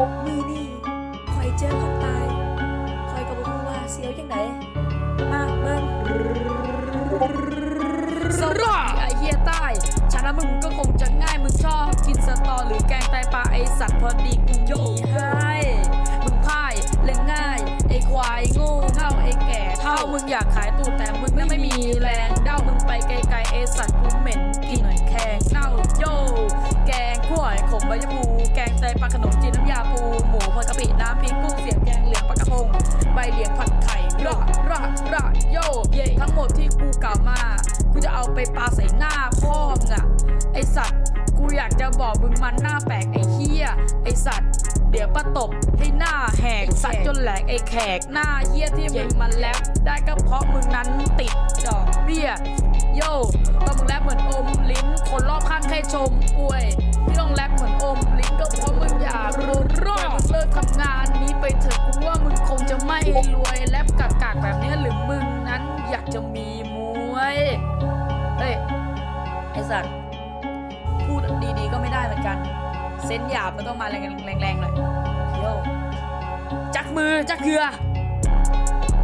มือนี่คอยเจอคนตายคอยกับบุว่าเสียวยังไงมาเบิ้งสระไอเฮียใต้ฉันว่ามึงก็คงจะง่ายมึงชอบกินสตอหรือแกงไตปลาไอสัตว์พอดีกูโยให้มึงพ่ายเล่นง่าย ไอควายโง่เง่าไอแก่เท่ามึงอยากขายตูดแต่มึงไม่มีแรง ปปาใส่หน้าพ่อมึงอะไอสัตว์กูอยากจะบอกมึงมันหน้าแปลกไอเฮียไอสัตว์เดี๋ยวปะตบให้หน้าแหกสัตว์จนแหลกไอแขกหน้าเฮียที่มึงมันแลบได้ก็เพราะมึงนั้นติดดอกเบี้ยโย่ตอนมึงแลบเหมือนอมลิ้นคนรอบข้างแค่ชมป่วยที่ต้องแลบเหมือน สัตว์ พูดดีๆก็ไม่ได้เหมือนกันเส้นหยาบมันต้องมาแรงๆๆหน่อยโยจักมือจักเคือ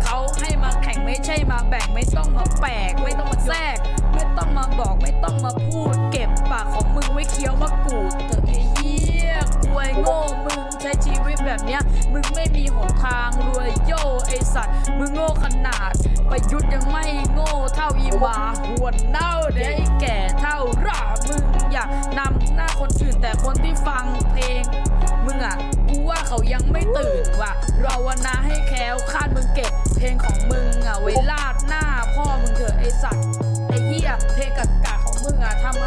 เขาให้มาแข่งไม่ใช่มาแบ่งไม่ต้องมาแปลกไม่ต้องมาแทรก ไม่ต้องมาบอกไม่ต้องมาพูด เก็บปากของมึงไว้เคี้ยวมะกรูดเถอะไอ้เหี้ยกวยโง่มึงใช้ชีวิตแบบเนี้ยมึงไม่มีหนทางรวยโย่ไอสัตว์ มึงโง่ขนาด ประยุทธ์ยังไม่โง่เท่าอีหมาหวนเน่าเด้ไอ้แก่ ยังไม่ตื่นว่ะรอวนาให้แค้วคาดมึงเก็บ เพลงของมึงอะไว้ลาดหน้าพ่อมึงเถอะไอสัตว์ไอเหี้ยเพลงกากาของมึงอะทำ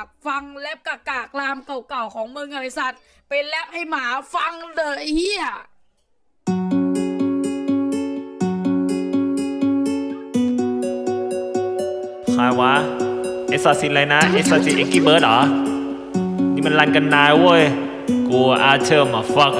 ากฟังแรปกากากรามเก่าๆของมึงอะไอสัตว์ เป็นแรปให้หมาฟังเลยเฮียใครวะเอสซาซินอะไรนะเอสซาซินเอ็กกี้เบิร์ดเหรอ นี่มันรันกันนายเว้ย กูอาเธอร์มาฟัก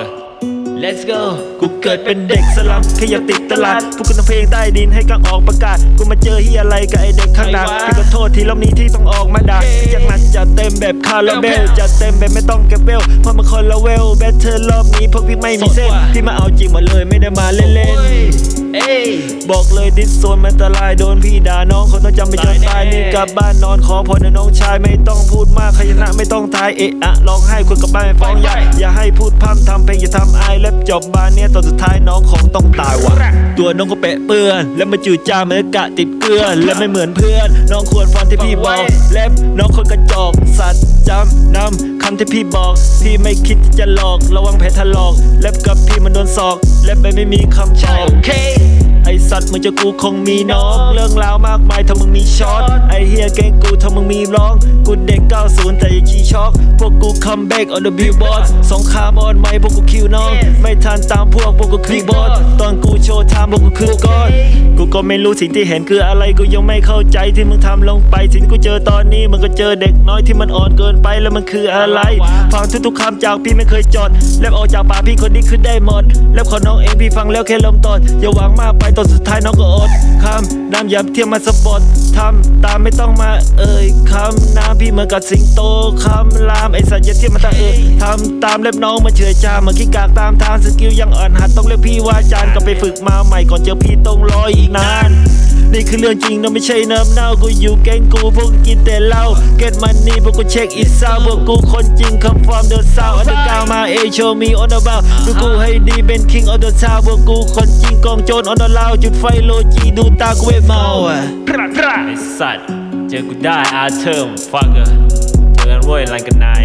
Let's go กูเกิดเป็นเด็กสลัมแค่อยากติดตลาด พวกกูทำเพลงใต้ดินให้กังออกประกาศ กูมาเจอเฮียอะไรกับไอเด็กข้างหน้าพี่ก็โทษทีรอบนี้ที่ต้องออกมาด่าที่จังหนัดจัดเต็มแบบคาราเบลจัดเต็มแบบไม่ต้องเก็บเวลเพราะมันคนละเวลแบทเทิลรอบนี้พวกพี่ไม่มีเส้น พี่มาเอาจริงหมาเลยไม่ได้มาเล่นๆเอ้ยบอกเลยดิสโซนมันอันตรายโดนพี่ด่าน้องคนต้องจำไปจนตายนี่กลับบ้านนอนขอพรนะน้องชายไม่ต้องพูดมากขยนะไม่ต้องทายเอะอะร้องไห้คนกลับบ้านไม่ฟ้องยาอย่าให้พูดพร่ำทำเพลงอย่าทำอายเล็บจบบานเนี้ยตอนสุดท้ายน้องของต้องตายว่ะ ตัวน้องก็เปะเปื้อน แล้วมาจืดจาเหมือนกะติดเกลือและไม่เหมือนเพื่อน น้องควรฟังที่พี่บอกเล็บน้องคนกระจอกสัตว์จำนำคำที่พี่บอก พี่ไม่คิดที่จะหลอก ระวังแผลถลอกเล็บกับพี่มันโดนศอกเล็บไปไม่มีคำชอบไอสั ตว์มึงจะกูคงมีน้องเรื่องราวมากมายถ้ามึงมีช็อตไอเฮียแกงกูถ้ามึงมีร้อง กูเด็ก 90 แต่ยังขี้ช็อก พวกกูคัมแบ็ก on the billboard สงครามออนไมค์พวกกูคิวน้อง ไม่ทันตามพวกพวกกูคลิกบอสตอนกูโชว์ไทม์พวกกูคือก้อนกูก็ไม่รู้สิ่งที่เห็นคืออะไรกูยังไม่เข้าใจที่มึงทำลงไปสิ่งที่กูเจอตอนนี้มึงก็เจอเด็กน้อยที่มันอ่อนเกินไปแล้วมันคืออะไรฟังทุกๆคำจากพี่ไม่เคยจดแลบออกจากปากพี่คนนี้คือได้หมดแล้วขอน้องเองพี่ฟังแล้วแค่ลมตดอย่าหวังมากไปตอนสุดท้ายน้องก็อดคำน้ำอย่าเทียมมาสะบดทำตามไม่ต้องมาเอ่ยคำน้ำพี่เหมือนกับสิงโตคำลามไอสัตว์อย่าเทียมมาตาเอ่ยทำตามเล็บน้องมาเฉยจาเมือนขี้กากตามทางสกิลยังอ่อนหัดต้องเรียกพี่ว่าจารย์ก็ไปฝึกมาใหม่ก่อนเจอพี่ต้องรออีกนานนี่คือเรื่องจริงนะไม่ใช่เนิมเน่ากูอยู่แก๊งกูพวกกินแต่เหล้าเก็ตมันนี่พวกกูเช็คอิทซาวพวกกูคนจริงคำฟอร์มเดอะซาวอันเดอร์าวมาเอโชมีออนเดอร์บาวดูกูให้ดีเป็นคิงออเดอร์ซาวพวกกูคนจริงกองโจรออนเดอร์ลาวจุดไฟโลจีดูตากูเวเมาอะไอสัตว์เจอกูได้อาเทอร์มฟักเกอร์เจอกันเว้ยลันกันนาย